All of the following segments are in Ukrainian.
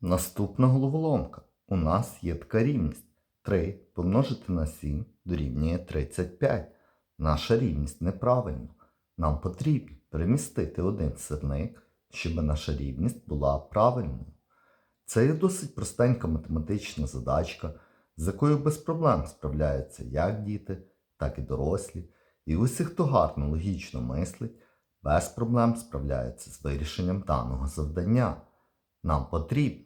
Наступна головоломка. У нас є така рівність. 3 помножити на 7 дорівнює 35. Наша рівність неправильна. Нам потрібно перемістити один сирник, щоб наша рівність була правильною. Це є досить простенька математична задачка, з якою без проблем справляються як діти, так і дорослі. І усі, хто гарно логічно мислить, без проблем справляються з вирішенням даного завдання. Нам потрібно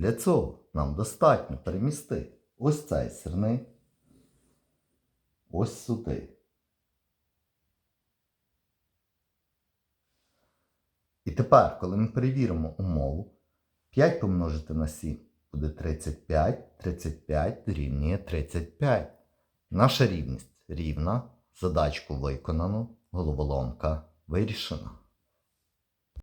Для цього нам достатньо перемістити ось цей сирник ось сюди. І тепер, коли ми перевіримо умову, 5 помножити на 7 буде 35, 35 дорівнює 35. Наша рівність рівна, задачку виконано, головоломка вирішена.